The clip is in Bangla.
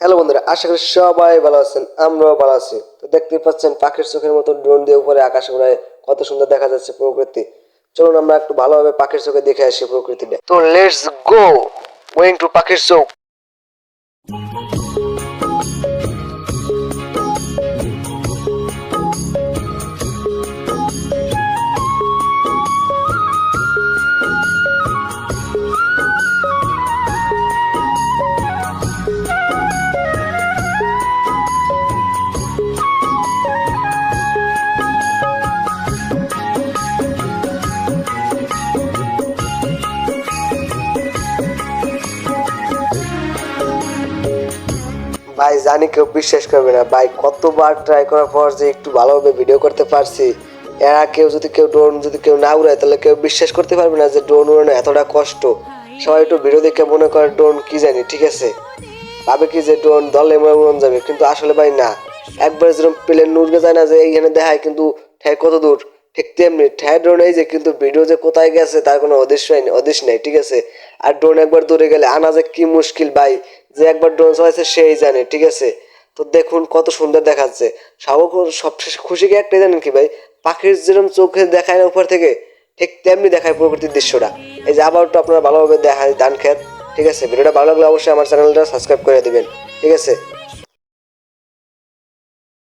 হ্যালো বন্ধুরা, আশা করি সবাই ভালো আছেন, আমরাও ভালো আছি। তো দেখতে পাচ্ছেন, পাখির চোখের মতো ড্রোন দিয়ে উপরে আকাশে উড়ায় কত সুন্দর দেখা যাচ্ছে প্রকৃতি। চলুন আমরা একটু ভালোভাবে পাখির চোখে দেখে আসি প্রকৃতিটা। তো লেটস গো গোয়িং টু পাখির চোখ। ভাই জানি কেউ বিশ্বাস করবে না। ভাই, কতবার ট্রাই করার পর যে একটু ভালোভাবে ভিডিও করতে পারছি, এরা কেউ যদি কেউ ড্রোন যদি কেউ না উড়ায়, তাহলে কেউ বিশ্বাস করতে পারবে না যে ড্রোন উড়ানো এতটা কষ্ট। সবাই একটু ভিডিও দেখে মনে করে ড্রোন কি জানি, ঠিক আছে? ভাবে কি যে ড্রোন দলে উড়ান যাবে, কিন্তু আসলে ভাই না। একবার যেরকম প্লেন উড়বে যায় না যে এইখানে দেখায়, কিন্তু ঠ্যাঁ কত দূর? ঠিক তেমনি ঠ্যাঁ ড্রোন এই যে, কিন্তু ভিডিও যে কোথায় গেছে, তার কোনো অদৃশ্য নেই অদৃশ্য নেই, ঠিক আছে? আর ড্রোন একবার দূরে গেলে আনা যে কি মুশকিল ভাই? যে একবার ড্রোন চলাইছে সেই জানে, ঠিক আছে? তো দেখুন কত সুন্দর দেখাচ্ছে। সব সবশেষ খুশি কি একটাই জানেন কি ভাই? পাখির যেরকম চোখে দেখায় না উপর থেকে, ঠিক তেমনি দেখায় প্রকৃতির দৃশ্যটা। এই যে আবার আপনারা ভালোভাবে দেখায় ধান খেত, ঠিক আছে? ভিডিওটা ভালো লাগলে অবশ্যই আমার চ্যানেলটা সাবস্ক্রাইব করে দেবেন, ঠিক আছে?